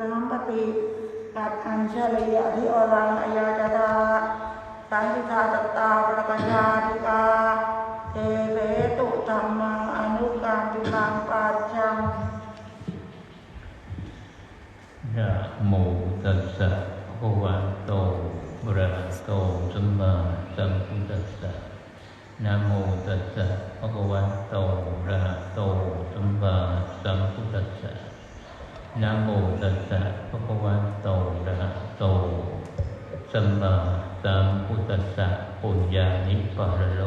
น้ำปฏิกัดอัญชลีอธิอรังอายาจตาสันติธาตตาปรกัญญาธิกาเทเวตุธรรมังอนุกรรมปิมังปัจจังนะโมตัสสะภะคะวะโตอะระหะโตสัมมาสัมพุทธัสสะนะโมตัสสะภะคะวะโตอะระหะโตสัมมาสัมพุทธัสสะ นะโมตัสสะภะคะวะโตอะระหะโตสัมมาสัมพุทธัสสะปุญญานิปารโล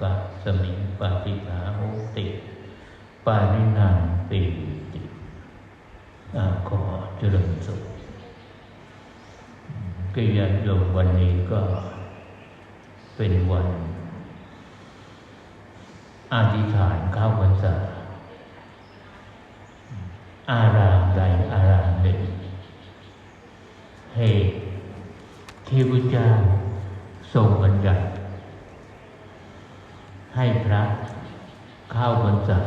กัสมิงปฏิภาโหติ ปานินันติติอาขอเจริญสุขกิยานโยมวันนี้ก็เป็นวันอธิษฐานข้าวพรรษาอาราม ใดอารามหนึ่งเหตุที่พระเจ้าทรงบัญญัติ ให้พระเข้าพรรษา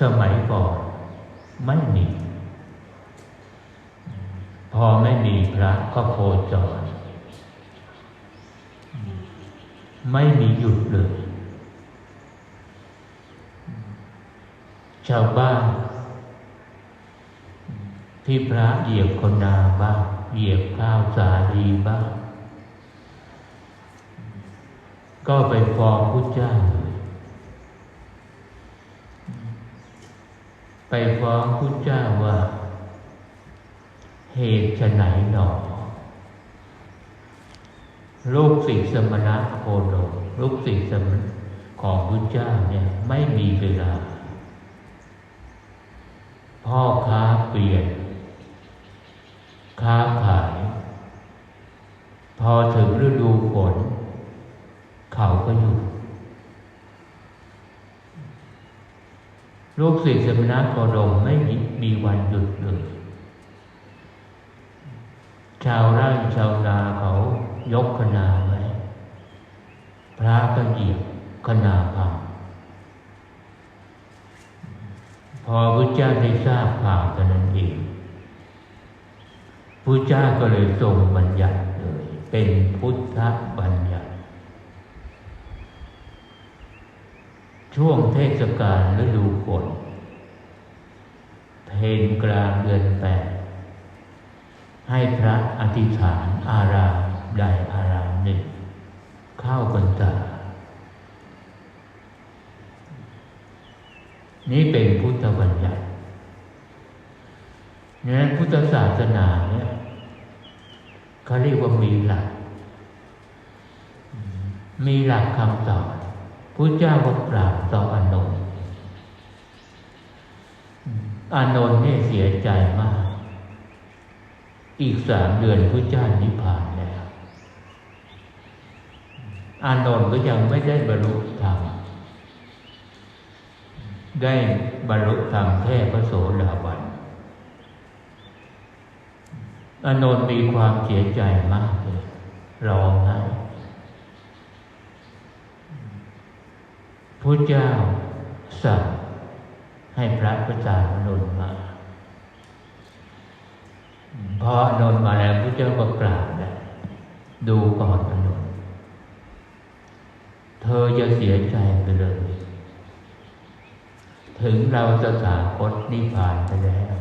สมัยก่อนไม่มี พอไม่มีพระก็โคจร ไม่มีหยุดเลย ชาวบ้าน ที่พระเหยียบคนนาบ้าง เหยียบข้าวสาลีบ้าง ก็ไปฟ้องพุทธเจ้า ไปฟ้องพุทธเจ้าว่า เหตุไฉนหนอลูกศิษย์สมณะโคโดลูกศิษย์สมณของพุทธเจ้าเนี่ยไม่มีเวลา พ่อค้าเปลี่ยน ค้าขาย พอถึงฤดูฝน เขาก็หยุดลูกศิษย์สมณะโคดมไม่มีวันหยุดเลย ชาวไร่ชาวนาเขายกคนาไว้ พระก็เหยียบคนาพังพอพระเจ้าได้ทราบข่าวตอนนั้นเอง พระเจ้าก็เลยทรงบัญญัติเลย เป็นพุทธบัญญัติ ช่วงเทศกาลฤดูฝนเพนกลางเดือนแปดให้พระอธิษฐานอารามใดอารามหนึ่ง เข้าพรรษานี่เป็นพุทธบัญญัติ นั้นพุทธศาสนาเนี่ยเขาเรียกว่ามีหลัก มีหลักคำสอนพระเจ้าก็กราบต่ออานนท์อานนท์เนี่ยเสียใจมาก อีกสามเดือนพระเจ้านิพพานแล้วอานนท์ก็ยังไม่ได้บรรลุธรรมได้บรรลุธรรมแค่พระโสดาบัน อานนท์มีความเสียใจมากเลยร้องไห้พระเจ้าสั่งให้พระประจานอนนท์มาพออนนท์มาแล้วพระเจ้าก็กราบเลยดูก่อนอนนท์เธอจะเสียใจไปเลย ถึงเราจะสาคตนิพพานไปแล้ว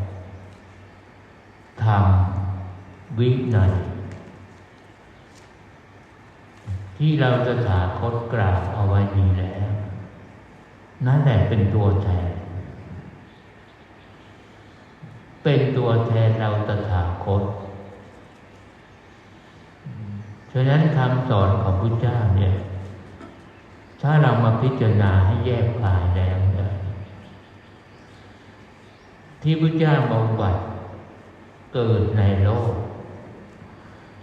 ทำ วินัยที่เราจะสาคตกราบเอาไว้ดีแล้ว นั่นแหละเป็นตัวแทน เป็นตัวแทนเราตถาคต ฉะนั้นคำสอนของพุทธเจ้าเนี่ย ถ้าเรามาพิจารณาให้แยกกายแล้วเนี่ยที่พุทธเจ้าบอกว่าเกิดในโลก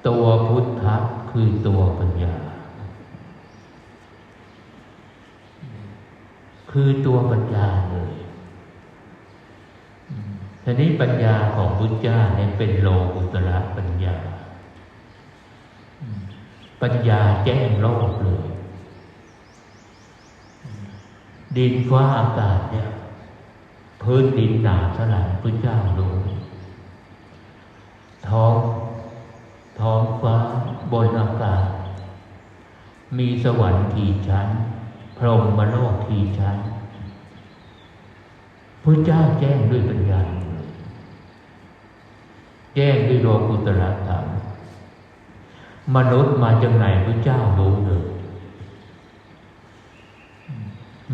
ตัวพุทธะคือตัวปัญญา คือตัวปัญญาเลยทีนี้ปัญญาของพุทธเจ้าเนี่ยเป็นโลกุตระปัญญา ปัญญาแจ้งโลกเลย ดินฟ้าอากาศเนี่ย พื้นดินหนาเท่าไหร่พระเจ้ารู้ มีสวรรค์กี่ชั้น พรหมโลกกี่ชั้นพระเจ้าแจ้งด้วยปัญญา แจ้งด้วยโลกุตระธรรมมนุษย์มาจากไหนพระเจ้ารู้เลย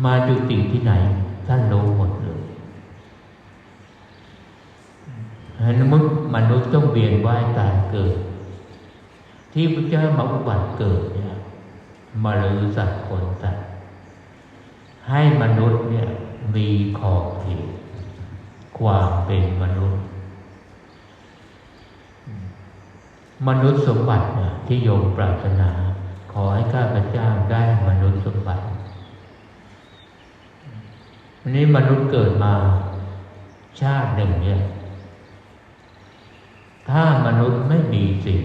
มาจุติที่ไหน ท่านรู้หมดเลยเห็นมนุษย์มนุษย์ต้องเวียนว่ายตายเกิด ที่พระเจ้ามาอุบัติเกิดเนี่ย มาลือสัตว์คนสัตว์ให้มนุษย์เนี่ยมีขอบเขตความเป็นมนุษย์ มนุษย์สมบัติเนี่ยที่โยมปรารถนา ขอให้ข้าพเจ้าได้มนุษย์สมบัติวันนี้มนุษย์เกิดมาชาติหนึ่งเนี่ย ถ้ามนุษย์ไม่มีสิ่ง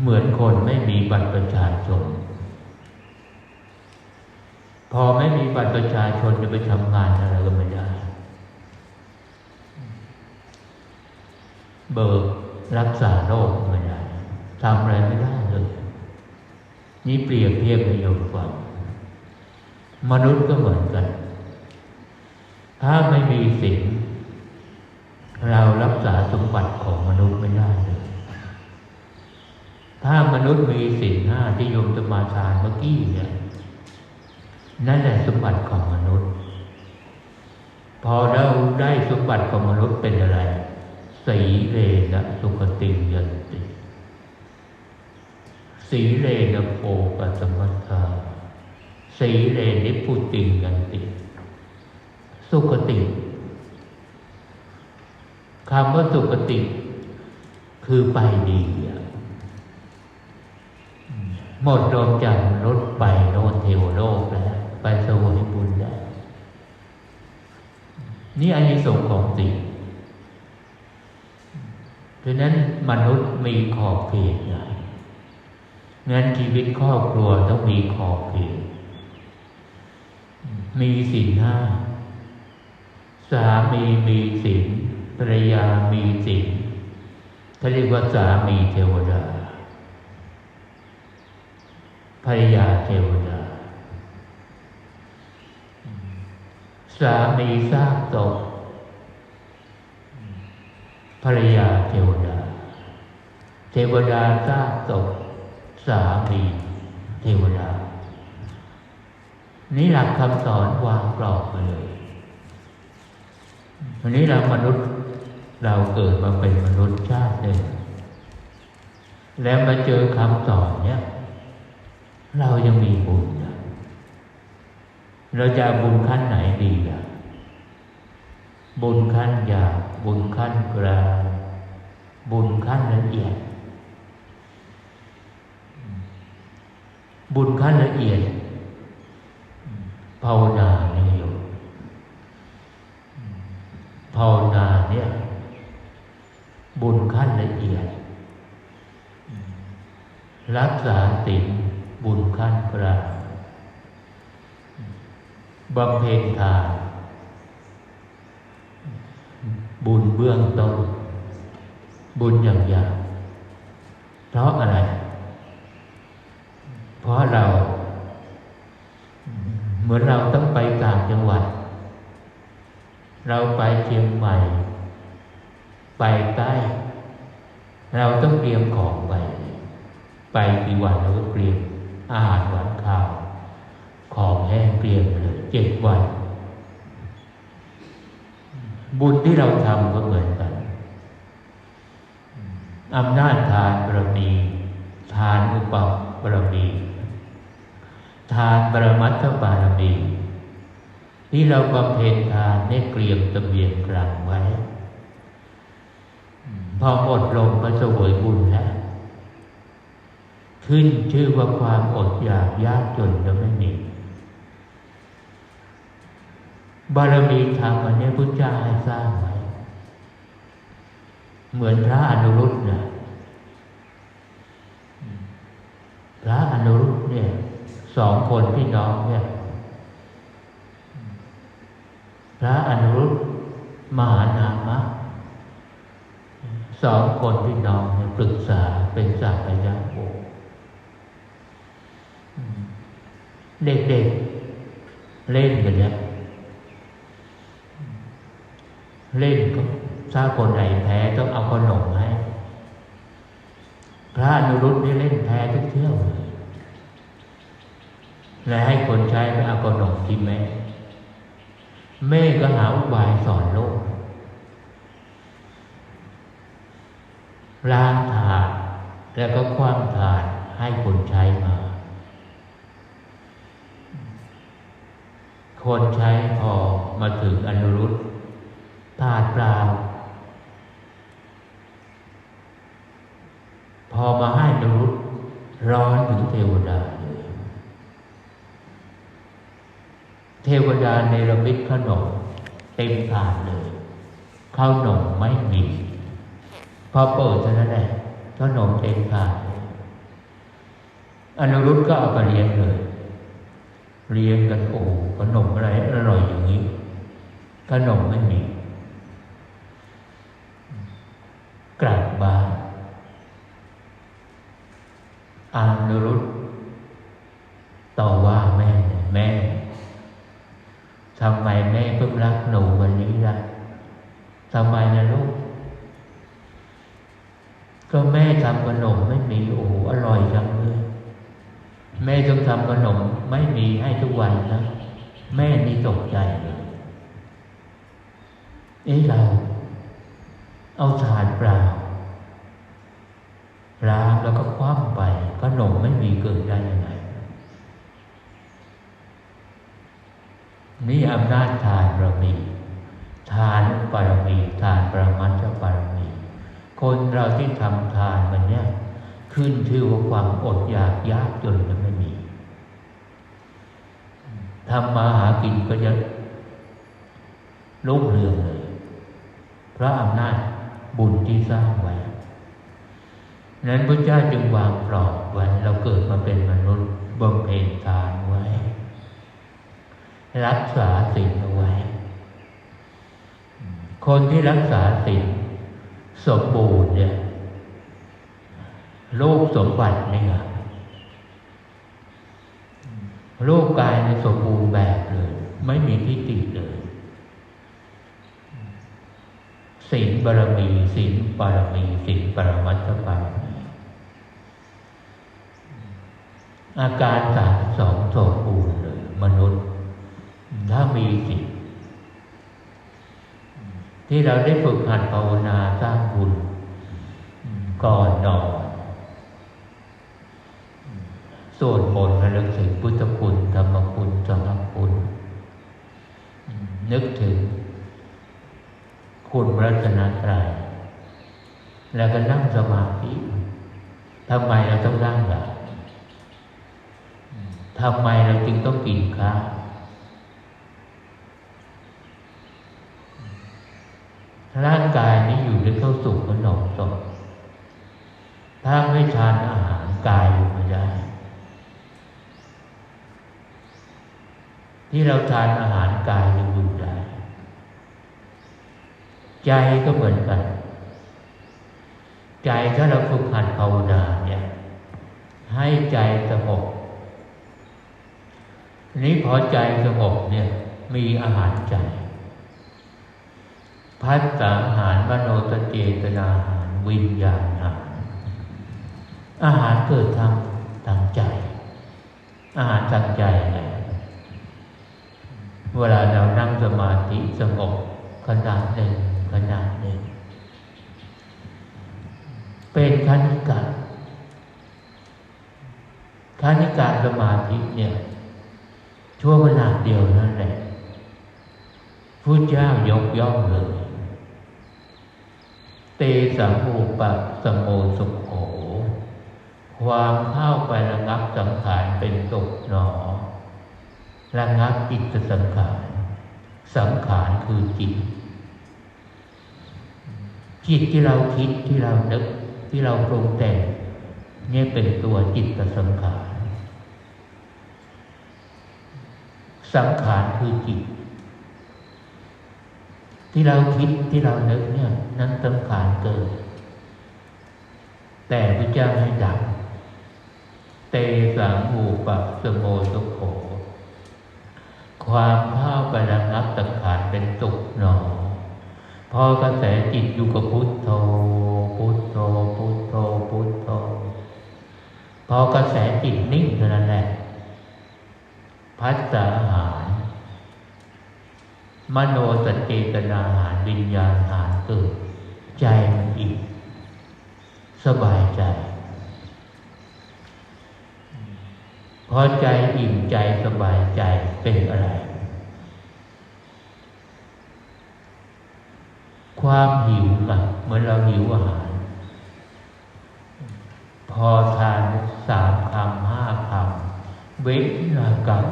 เหมือนคนไม่มีบัตรประชาชน พอไม่มีบัตรประชาชนจะไปทำงานอะไรก็ไม่ได้ เบิกรักษาโรคไม่ได้ทำอะไรไม่ได้เลย นี่เปรียบเทียบให้โยมฟังมนุษย์ก็เหมือนกัน ถ้าไม่มีสิ่งเรารักษาสมบัติของมนุษย์ไม่ได้ ถ้ามนุษย์มีสิ่งห้าที่โยมจะมาทานเมื่อกี้เนี่ยนั่นแหละสมบัติของมนุษย์ พอเราได้สมบัติของมนุษย์เป็นอะไร สีเรนะสุขติยันติ สีเรนะโภกสมัทธาสีเรนิพุติยันติ สุขติคำว่าสุขติ คือไปดีอะ หมดลมจากรถไปโนนเทวโลกแล้วไปสวยบุญแล้วนี่อานิสงส์ของสิ่งนั้นมนุษย์มีขอบเขตนะงั้นชีวิตครอบครัวต้องมีขอบเขตมีศีลห้า สามีมีศีลภรรยามีศีลเขาเรียกว่าสามีเทวดา ภรยาเทวดา สามีสร้างตกภรรยาเทวดา เทวดาสร้างตกสามีเทวดา นี่หลักคำสอนวางกรอบมาเลยวันนี้เรามนุษย์เราเกิดมาเป็นมนุษย์ชาติหนึ่งแล้วมาเจอคำสอนเนี้ย เรายังมีบุญเราจะบุญขั้นไหนดีอะบุญขั้นหยาบบุญขั้นกลางบุญขั้นละเอียด บุญขั้นละเอียดภาวนาเนี่ยโยมภาวนาเนี่ย บุญขั้นละเอียด รักษาศีล บุญขั้นกลางบำเพ็ญทานบุญเบื้องต้น บุญอย่างยากเพราะอะไร เพราะเรา เหมือนเราต้องไปต่างจังหวัด เราไปเชียงใหม่ ไปใต้เราต้องเตรียมของไป ไปกี่วันเราก็เตรียม อาหารหวานข้าว ของแห้งเตรียมเลยเจ็ดวัน บุญที่เราทำก็เหมือนกันอำนาจทานบารมีทานอุปบารมีทานบรมัตถบารมีที่เราบำเพ็ญทานได้เกลียมตะเบียนกลางไว้ พอหมดลมก็เสวยบุญแล้ว ขึ้นชื่อว่าความอดอยากยากจนจะไม่มี บารมีธรรมอันนี้พุทธเจ้าให้สร้างไว้ เหมือนพระอนุรุตนะพระอนุรุตเนี่ยสองคนพี่น้องเนี่ย พระอนุรุตมหานามะสองคนพี่น้องเนี่ยปรึกษาเป็นสากยะโอ เด็กๆเล่นกันเนี่ยเล่นก็ถ้าคนไหนแพ้ต้องเอาขนมให้ พระอนุรุตนี่เล่นแพ้ทุกเที่ยวเลยและให้คนใช้ไปเอาขนมที่แม่แม่ก็หาอุบายสอนโลกล้างถาดแล้วก็คว้างถาดให้คนใช้มา คนใช้พอมาถึงอนุรุตถาดเปล่า พอมาให้อนุรุตร้อนถึงเทวดาเลยเทวดาในระมิดขนมเต็มถาดเลยข้าวหนมไม่มี พอเปิดเท่านั้นแหละขนมเต็มถาดอนุรุตก็เอาไปเลี้ยงเลย เลี้ยงกันโอ้ขนมอะไรอร่อยอย่างนี้ขนมไม่มีกลับบ้านอนุรุตต่อว่าแม่แม่ทำไมแม่เพิ่งรักหนูวันนี้ล่ะทำไมนะลูก ก็แม่ทำขนมไม่มีโอ้อร่อยจังเลย แม่ต้องทำขนมไม่มีให้ทุกวันนะแม่นี่ตกใจเลยเอ๊ะเรา เอาถาดเปล่าล้างแล้วก็คว่ำไปขนมไม่มีเกิดได้ยังไงนี่อำนาจทานเรามี ทานบารมี ทานประมัตถบารมี คนเราที่ทำทานมันเนี่ย ขึ้นชื่อว่าความอดอยากยากจนมันไม่มีทำมาหากินก็จะลุ่งเรืองเลย พระอำนาจบุญที่สร้างไว้ นั้นพระเจ้าจึงวางกรอบไว้เราเกิดมาเป็นมนุษย์บำเพ็ญทานไว้ รักษาศีลเอาไว้ คนที่รักษาศีลสมบูรณ์เนี่ย รูปสมบัติเนี่ยรูปกายในสมบูรณ์แบบเลย ไม่มีที่ติเลยศีลบารมีศีลบารมีศีลปรมัตถบารมีอาการสามสองสมบูรณ์เลย มนุษย์ ถ้ามีจิตที่เราได้ฝึกหัดภาวนาสร้างบุญก่อนนอนส วดมนต์ระลึกถึงพุทธคุณธรรมคุณสังฆคุณ นึกถึง คุณรัตนตรัยแล้วก็นั่งสมาธิทำไมเราต้องนั่งล่ะทำไมเราจึงต้องกินข้าวร่างกายนี้อยู่ด้วยเข้าสู่ขนมสดถ้าไม่ทานอาหารกายอยู่ ที่เราทานอาหารกายยังอยู่ได้ ใจก็เหมือนกัน ใจถ้าเราฝึกหัดภาวนาเนี่ย ให้ใจสงบนี้พอใจสงบเนี่ย มีอาหารใจพัฒสาหารมโนตเจตนาหารวิญญาณหารอาหารเกิดทางทางใจ อาหารทางใจอะไร เวลาเรานั่งสมาธิสงบขนาดหนึ่งขนาดหนึ่ง เป็นคณิกะคณิกาสมาธิเนี่ยชั่วขนาดเดียวนั่นแหละพระเจ้ายกย่องเลย เตสังอุปะสมโมสุขโข ความเข้าไประงับสังขารเป็นสุขหนอ ระงับจิตสังขารสังขารคือจิต จิตที่เราคิดที่เรานึกที่เราปรุงแต่งเนี่ยเป็นตัวจิตสังขารสังขารคือจิต ที่เราคิดที่เรานึกเนี่ย นั้นสังขารเกิด แต่พระเจ้าให้ดับเตสังหูปัสสโมสุโข ความเข้าไประงับสังขารเป็นสุขหนอพอกระแสจิตอยู่กับพุทโธ พุทโธ พุทโธ พุทโธ พอกระแสจิตนิ่งเท่านั้นแหละ พัฒนาหาร มโนสเจตนาหารวิญญาณหารเกิด ใจมันอิ่มสบายใจ พ อใจอิ่มใจสบายใจเป็นอะไร ความหิวอะเหมือนเราหิวอาหาร พอทานสามคำห้าคำเว้นละกับ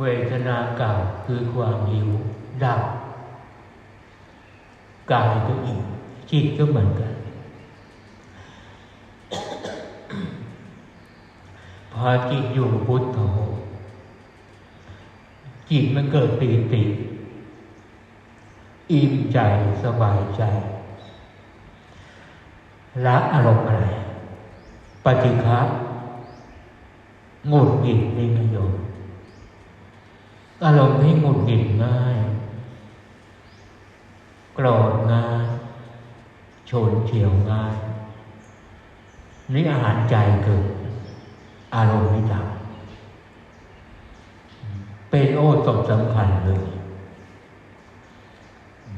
เวทนาเก่าคือความหิวดับกายก็อิ่มจิตก็เหมือนกัน พอจิตอยู่บพุทโธจิตมันเกิดปีติ อิ่มใจสบายใจละอารมณ์อะไร ปฏิฆะงดหงิดนี่ไม่โยม อารมณ์ที่หงุดหงิดง่าย โกรธง่ายโฉนเฉียวง่าย นี่อาหารใจเกิด อารมณ์นี้ดับเป็นโอตบสำคัญเลย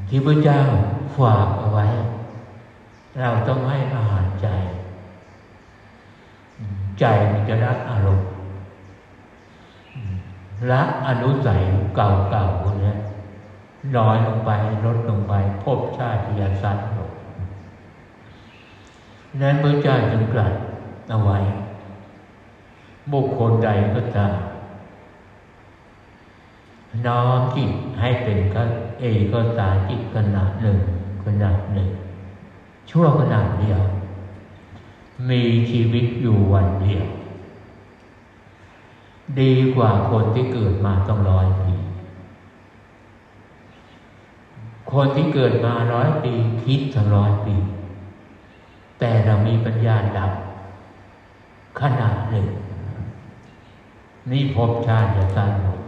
ที่พระเจ้าฝากเอาไว้ เราต้องให้อาหารใจ ใจมันจะรักอารมณ์ ละอนุสัยเก่าๆคนนี้น้อยลงไปลดลงไปพบชาติยาสั้นลงนั้นพระเจ้าจึงตรัสเอาไว้ บุคคลใดก็ตามน้อมจิตให้เป็นก็เอก็ตาจิตขนาดหนึ่งขนาดหนึ่ง ชั่วขนาดเดียว มีชีวิตอยู่วันเดียว ดีกว่าคนที่เกิดมาต้องร้อยปี คนที่เกิดมาร้อยปีคิดถึงร้อยปี แต่เรามีปัญญาดับ ขนาดหนึ่ง นี่พบชาติจะสั้นลง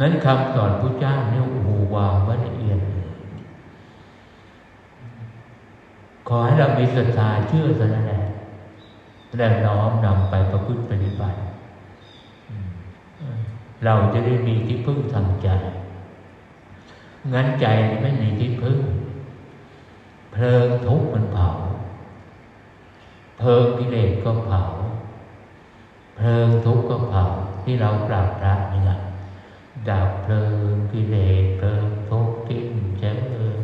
นั้นคำสอนพระเจ้าเนี่ยโอ้โหวางไว้ละเอียดขอให้เรามีศรัทธาเชื่อสนั่นแหละ และน้อมนำไปประพฤติปฏิบัติ เราจะได้มีที่พึ่งทางใจ งั้นใจไม่มีที่พึ่ง เพลิงทุกข์มันเผา เพลิงกิเลสก็เผา เพลิงทุกข์ก็เผาที่เรากราบพระนี่แหละดับเพลิงกิเลสเพลิงทุกข์ทิ้งเจริญ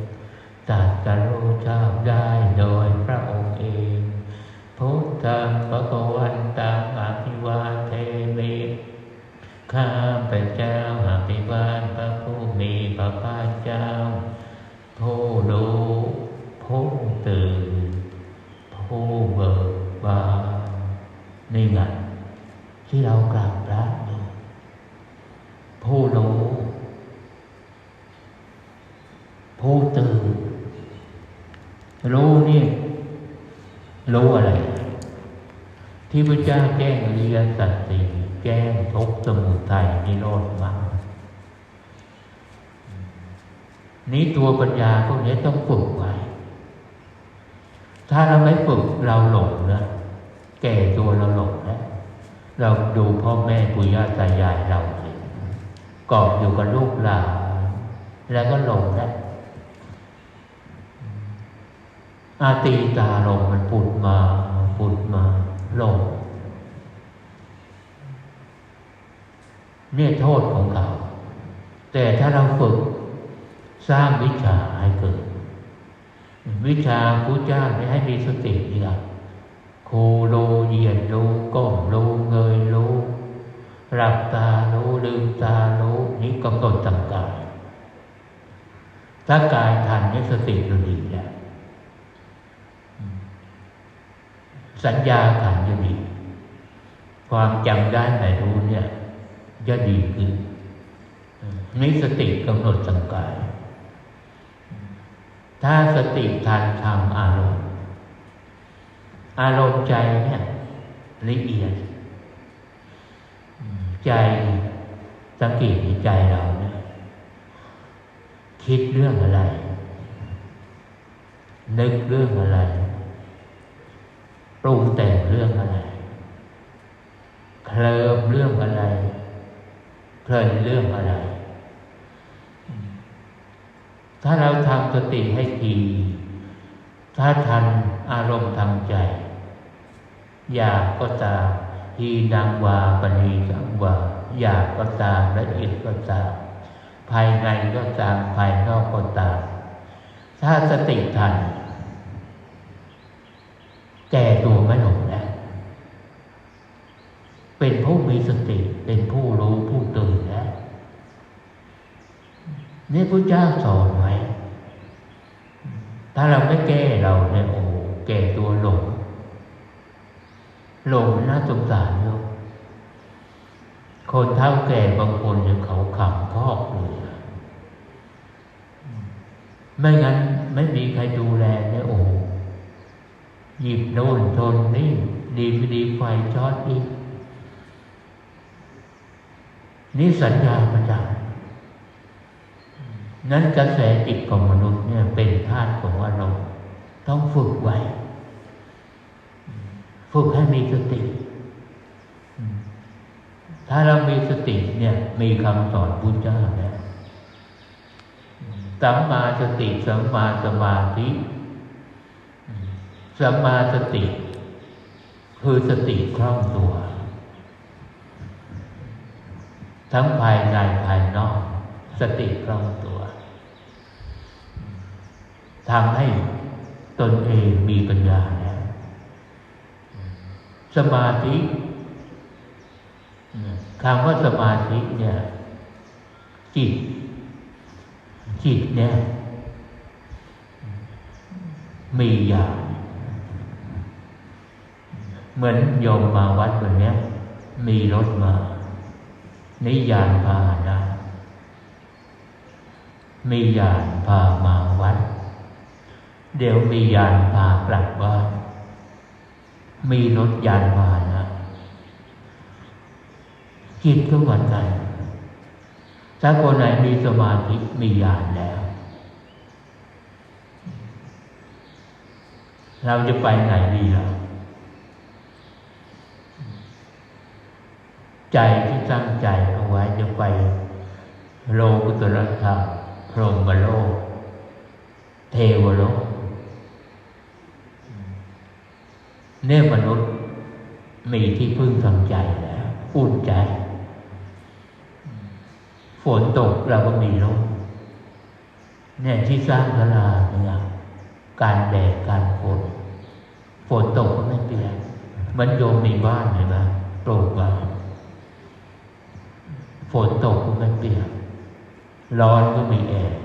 ตัดสรู้ชาติได้โดยพระองค์เอง พุท ธังพระกวันตังอภิวาเทมิข้าพเจ้าอภิวาทพระผู้มีพระภาคเจ้า ผู้รู้ผู้ตื่น ผู้เบิกบานนี่ไงที่เรากราบพระเนี่ยผู้รู้ ผู้ตื่นรู้นี่รู้อะไร ที่พระเจ้าแจ้งอริยสัจสี่แจ้งทุกสมุทัยนิโรธมรรคนี้ตัวปัญญาพวกนี้ต้องฝึกไว้ ถ้าเราไม่ฝึกเราหลงนะแก่ตัวเราหลงนะ เราดูพ่อแม่ปุย่าตายายเราสิกอบอยู่กับลูกหลานแล้วก็หลงแล้วอาตีตาลงมันปุดมาปุดมา หลงเนี่ยโทษของเขาแต่ถ้าเราฝึกสร้างวิชาให้เกิด วิชาพุทธเจ้าไม่ให้มีสตินี่ละคูรู้เยียดรู้ก้มรู้เงยรู้หลับตารู้ลืมตารู้นี่กำหนดสังกายถ้ากายทันนี่สติเราดีแล้ว สัญญาทันจะดี ความจำได้ไหนรู้เนี่ยจะดีขึ้นอืมนี่สติกำหนดสังกาย ถ้าสติทันทำอารมณ์ อารมณ์ใจเนี่ยละเอียด ใจสังเกตในใจเราเนี่ยคิดเรื่องอะไร นึกเรื่องอะไร ปรุงแต่งเรื่องอะไร เคลิมเรื่องอะไร เพลินเรื่องอะไร ถ้าเราทำสติให้ทีถ้าทันอารมณ์ทางใจ อยากก็ตามทีนังวาปณีสังวาอยากก็ตามละเอียดก็ตาม ภายในก็ตามภายนอกก็ตาม ถ้าสติทัน แก่ตัวไม่หลงแล้วเป็นผู้มีสติเป็นผู้รู้ผู้ตื่นแล้วนี่พระเจ้าสอนไว้ถ้าเราไม่แก้เราเนี่ยโอ้แก่ตัวหลงหลงน่าสงสารโยมคนเท่าแก่บางคนเนี่ยเขาขำพอกเลยไม่งั้นไม่มีใครดูแลเนี่ยโอ้ หยิบโน่นชนนี่ดีไม่ดีไฟช็อตอีกนี่สัญญาประจำนั้นกระแสจิตของมนุษย์เนี่ยเป็นธาตุของอารมณ์ต้องฝึกไว้ ฝึกให้มีสติ ถ้าเรามีสติเนี่ย มีคำสอนพุทธเจ้าเนี่ยสัมมาสติสัมมาสมาธิ สัมมาสติ คือสติคล่องตัว ทั้งภายในภายนอก สติคล่องตัวทำให้ตนเองมีปัญญาแล้วสมาธิคำว่าสมาธิเนี่ย จิต จิตเนี่ย มีอย่าง เหมือนโยมมาวัดวันนี้มีรถมา นิยานพาหนะมียานพามาวัด เดี๋ยวมียานพากลับบ้านมีรถยานพาหนะจิตก็เหมือนกันถ้าคนไหนมีสมาธิมียานแล้ว เราจะไปไหนดีล่ะ ใจที่ตั้งใจเอาไว้จะไปโลกุตรธรรมพรหมโลก เทวโลกเนี่ยมนุษย์มีที่พึ่งทางใจแล้วอุ่นใจ ฝนตกเราก็มีร่มเนี่ยที่สร้างพระลาเนี่ยการแดดการฝนฝนตกก็ไม่เปลี่ยนมันโยมมีบ้านเห็นไหมปลูกบ้าน ฝนตกก็ไม่เปลี่ยนร้อนก็มีแอร์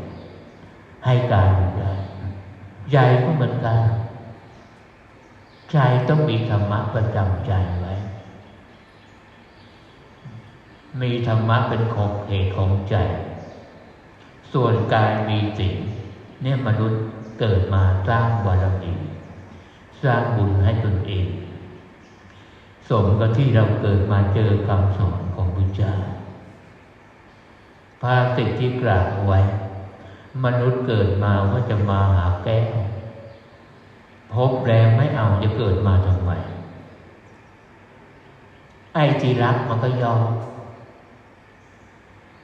ให้การอยู่ได้ใจก็เหมือนกันใจต้องมีธรรมะประจำใจไว้ มีธรรมะเป็นของเหตุของใจ ส่วนกายมีสิ่งเนี่ยมนุษย์เกิดมาสร้างบารมีสร้างบุญให้ตนเอง สมกับที่เราเกิดมาเจอคำสอนของพุทธเจ้า ภาสิทธิที่กล่าวไว้ มนุษย์เกิดมาว่าจะมาหาแก้วพบแล้วไม่เอาจะเกิดมาทำไมไอ้ที่รักมันก็ยอม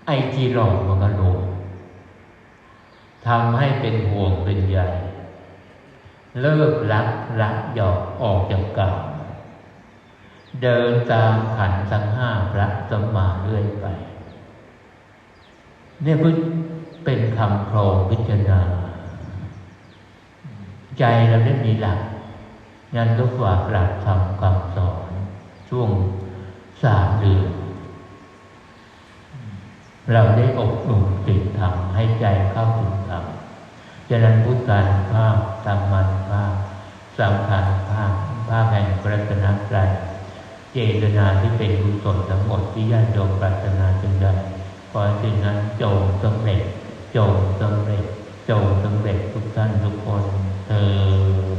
ไอ้ที่หลอกมันก็หลงทำให้เป็นห่วงเป็นใยเลิกรักรักหยอกออกจากเก่าเดินตามขันทั้งห้าพระสมมาเรื่อยไป เนี่ยพิ่งเป็นคำครงพิจารณา ใจเราได้มีหลักยันก็ฝากหลักธรรมคำสอน ช่วงสามเดือนเราได้อบรมจิตธรรมให้ใจเข้าถึงธรรมฉะนั้นพุทธานภาพธรรมานุภาพสังขานุภาพภาพแห่งพระรัตนตรัยเจตนาที่เป็นกุศลทั้งหมดที่ญาติโยมปรารถนาจึงได้ ขอให้สิ่งนั้นจงสำเร็จจงสำเร็จจงสำเร็จทุกท่านทุกคนเธอ